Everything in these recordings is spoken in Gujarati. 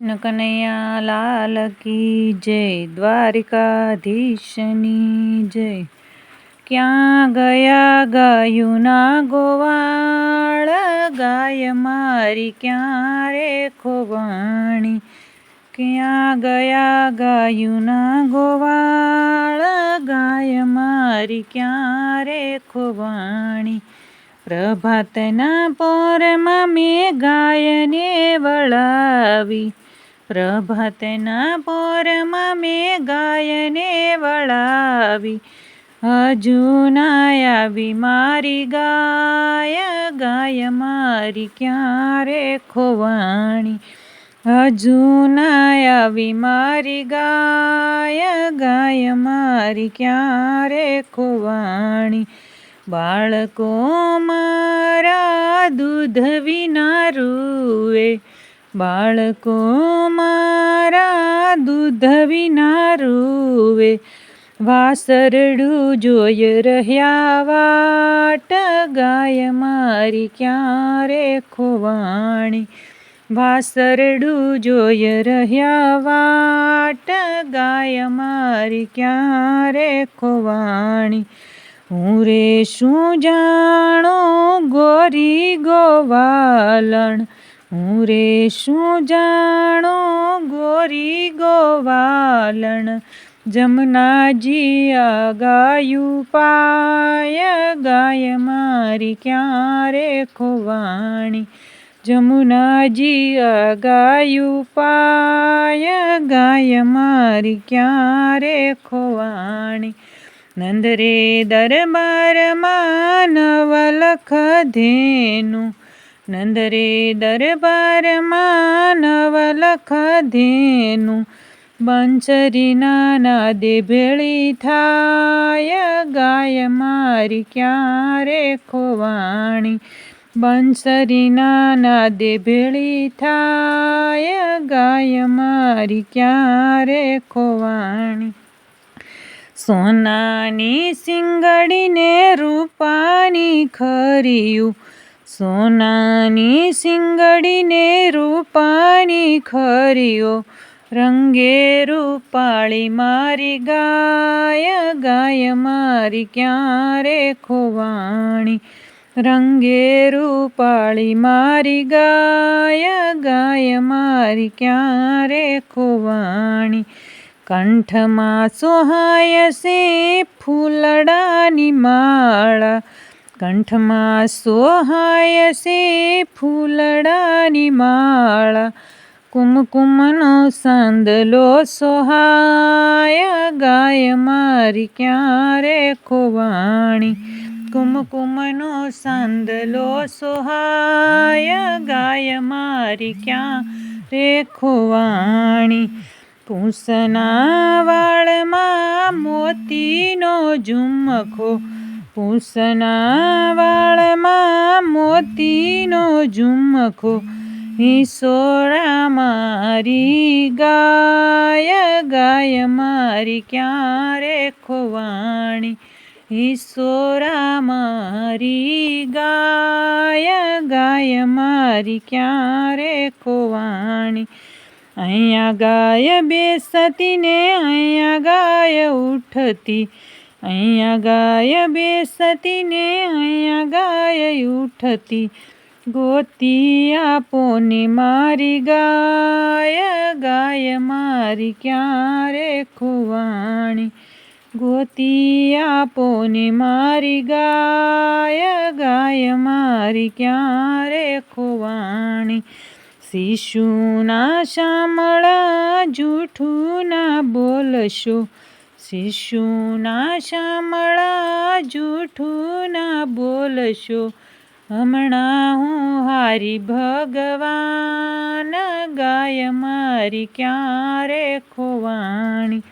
કનૈયા લાલ કી જય દ્વારિકાધીશની જય ક્યાં ગયા ગાયું ના ગોવાળ ગાય મારી ક્યાં રે ખોવાણી ક્યાં ગયા ગાયુના ગોવાળ ગાય મારી ક્યાં રે ખોવાણી પ્રભાતના પોરમાં મેં ગાયને વળાવી પ્રભાતના પોરમાં મેં ગાયને વળાવી. હજુ ના આવી મારી ગાય ગાય મારી ક્યારે ખોવાણી? હજુ ના આવી મારી ગાય ગાય મારી ક્યારે ખોવાણી? બાળકો મારા દૂધ વિના રૂએ બાળકો મારા દૂધ વિના રૂવે, વાસરડું જોઈ રહ્યા વાટ ગાય મારી ક્યારે ખોવાણી? વાસરડું જોઈ રહ્યા વાટ ગાય મારી ક્યારે ખોવાણી? હું રે શું જાણો ગોરી ગોવાલણ? હું રે શું જાણો ગોરી ગોવાલણ? જમનાજી ગાયું પાય ગાય મારી ક્યારે ખોવાણી? જમુનાજી ગાયું પાય ગાય મારી ક્યારે ખોવાણી? નંદરે દરબારમાં નવલખ ધેનું નંદરે દરબારમાં નવલખ ધેનું. બંસરી નાના દે ભેળી થાય, ગાય મારી ક્યારે ખોવાણી. બંસરી નાના દે ભેળી થાય, ગાય મારી ક્યારે ખોવાણી. સોનાની સિંગડીને રૂપાની ખરીયું સોનાની સિંગડીને રૂપાની ખરીઓ, રંગે રૂપાળી મારી ગાય ગાય મારી ક્યારે ખોવાણી? રંગે રૂપાળી મારી ગાય ગાય મારી ક્યારે ખોવાણી? કંઠમાં સોહાય સે ફૂલડાની માળા કંઠમાં સોહાય છે ફૂલડાની માળા. કુમકુમનો સાંદલો સોહાય, ગાય મારી ક્યારે ખોવાણી? કુમકુમનો સાંદલો સોહાય, ગાય મારી ક્યાં રે ખોવાણી? પૂસના વાળમાં મોતીનો ઝુમખો પૂસના વાળમાં મોતીનો ઝુમખો ઈશોરા મારી ગાય ગાય મારી ક્યારે ખોવાણી? ઈશોરા મારી ગાય ગાય મારી ક્યારે ખોવાણી? અહીંયા ગાય બેસતી ને અહીંયા ગાય ઉઠતી અહીંયા ગાય બેસતી ને અહીંયા ગાય ઉઠતી. ગોતી આપો ને મારી ગાય ગાય મારી ક્યારે ખોવાણી? ગોતી આપો ને મારી ગાય ગાય મારી ક્યારે ખોવાણી? શિશુના શામળા જૂઠું ના બોલશો શિશુના શામળા જૂઠું ના બોલશો. હમણાં હું હારી ભગવાન, ગાય મારી ક્યારે ખોવાણી?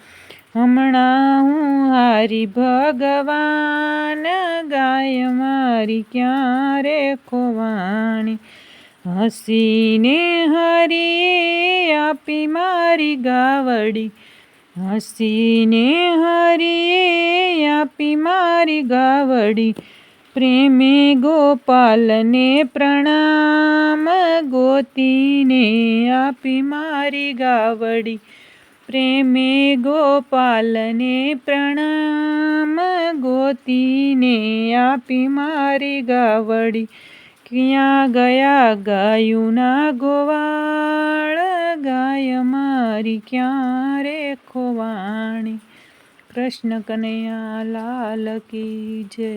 હમણાં હું હારી ભગવાન, ગાય મારી ક્યારે ખોવાણી? હસીને હરી આપી મારી ગાવડી હસીને હરીએ આપી મારી ગાવડી. પ્રેમે ગોપાલને પ્રણામ, ગોતીને આપી મારી ગાવડી. પ્રેમે ગોપાલને પ્રણામ, ગોતીને આપી મારી ગાવડી. ક્યાં ગયા ગાયુના ગોવાળ, ગાય મારી ક્યાં રે ખોવાણી કૃષ્ણ કનૈયા લાલ કી જય